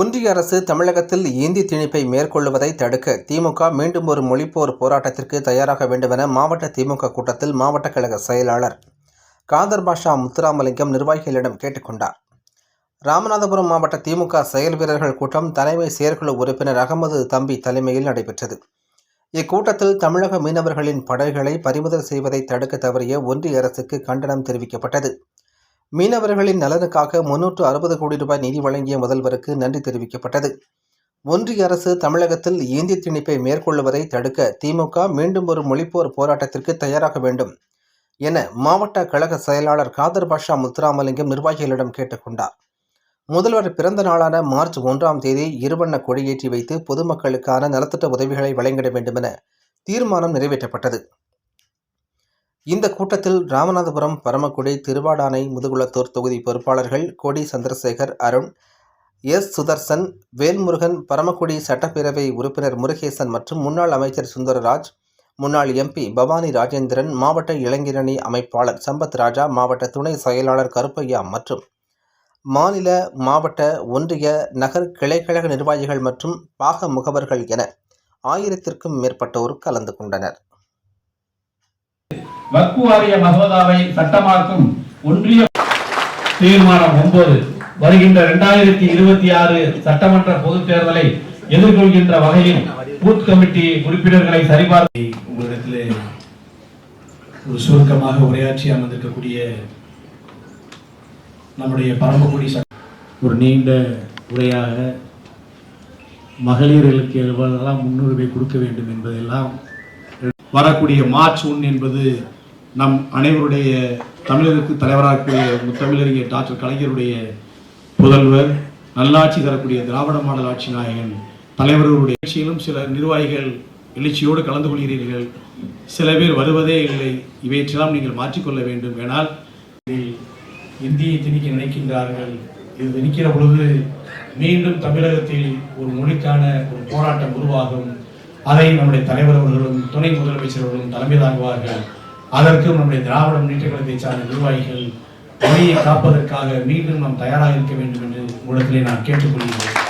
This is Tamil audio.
ஒன்றிய அரசு தமிழகத்தில் இந்தி திணிப்பை மேற்கொள்வதை தடுக்க திமுக மீண்டும் ஒரு மொழிப்போர் போராட்டத்திற்கு தயாராக வேண்டுமென மாவட்ட திமுக கூட்டத்தில் மாவட்ட கழக செயலாளர் காதர் பாஷா முத்துராமலிங்கம் நிர்வாகிகளிடம் கேட்டுக்கொண்டார். ராமநாதபுரம் மாவட்ட திமுக செயல் வீரர்கள் கூட்டம் தலைமை செயற்குழு உறுப்பினர் அகமது தம்பி தலைமையில் நடைபெற்றது. இக்கூட்டத்தில் தமிழக மீனவர்களின் படகுகளை பறிமுதல் செய்வதை தடுக்க தவறிய ஒன்றிய அரசுக்கு கண்டனம் தெரிவிக்கப்பட்டது. மீனவர்களின் நலனுக்காக முன்னூற்று அறுபது கோடி ரூபாய் நிதி வழங்கிய முதல்வருக்கு நன்றி தெரிவிக்கப்பட்டது. ஒன்றிய அரசு தமிழகத்தில் இந்தி திணிப்பை மேற்கொள்வதை தடுக்க திமுக மீண்டும் ஒரு மொழிப்போர் போராட்டத்திற்கு தயாராக வேண்டும் என மாவட்ட கழக செயலாளர் காதர் பாஷா முத்துராமலிங்கம் நிர்வாகிகளிடம் கேட்டுக்கொண்டார் முதல்வர் பிறந்த நாளான மார்ச் ஒன்றாம் தேதி இருவண்ண கொடியேற்றி வைத்து பொதுமக்களுக்கான நலத்திட்ட உதவிகளை வழங்கிட வேண்டுமென தீர்மானம் நிறைவேற்றப்பட்டது. இந்த கூட்டத்தில் ராமநாதபுரம் பரமக்குடி திருவாடானை முதுகுளத்தூர் தொகுதி பொறுப்பாளர்கள் கோடி சந்திரசேகர் அருண் எஸ். சுதர்சன் வேல்முருகன் பரமக்குடி சட்டப்பேரவை உறுப்பினர் முருகேசன் மற்றும் முன்னாள் அமைச்சர் சுந்தரராஜ் முன்னாள் எம்பி பவானி ராஜேந்திரன் மாவட்ட இளைஞரணி அமைப்பாளர் சம்பத் ராஜா மாவட்ட துணை செயலாளர் கருப்பையா மற்றும் மாநில மாவட்ட ஒன்றிய நகர் கிளைக்கழக நிர்வாகிகள் மற்றும் பாக முகவர்கள் என ஆயிரத்திற்கும் மேற்பட்டோர் கலந்து கொண்டனர். வக்பு வாரிய மசோதாவை சட்டமாக்கும் ஒன்றிய தீர்மானம் ஒன்பது வருகின்ற இரண்டாயிரத்தி இருபத்தி ஆறு சட்டமன்ற பொதுத் தேர்தலை எதிர்கொள்கின்ற வகையில் பூத் கமிட்டி உறுப்பினர்களை சரிபார்த்து உங்களிடத்திலே ஒரு சுருக்கமாக உரையாற்றி அமர்ந்திருக்கக்கூடிய நம்முடைய பரமக்குடி சட்ட ஒரு நீண்ட உரையாக மகளிர்களுக்கு எவ்வளவெல்லாம் முன்னுரிமை கொடுக்க வேண்டும் என்பதெல்லாம் வரக்கூடிய மார்ச் ஒன்று என்பது நம் அனைவருடைய தமிழருக்கு தலைவராக முத்தமிழறிஞர் டாக்டர் கலைஞருடைய புதல்வர் நல்லாட்சி தரக்கூடிய திராவிட மாடல் ஆட்சி நாயகன் தலைவர்களுடைய கட்சியிலும் சில நிர்வாகிகள் எழுச்சியோடு கலந்து கொள்கிறீர்கள். சில பேர் வருவதே இல்லை. இவற்றையெல்லாம் நீங்கள் மாற்றிக்கொள்ள வேண்டும் ஏனால் இதில் இந்தியை திணிக்க நினைக்கின்றார்கள். இது திணிக்கிற பொழுது மீண்டும் தமிழகத்தில் ஒரு மொழிக்கான ஒரு போராட்டம் உருவாகும். அதை நம்முடைய தலைவர் அவர்களும் துணை முதலமைச்சர் அவர்களும் தலைமை தாங்குவார்கள் அதற்கும் நம்முடைய திராவிட முன்னேற்ற கழகத்தை சார்ந்த நிர்வாகிகள் மொழியை காப்பதற்காக மீண்டும் நாம் தயாராக இருக்க வேண்டும் என்று உங்களிடத்திலே நான் கேட்டுக்கொள்கிறேன்.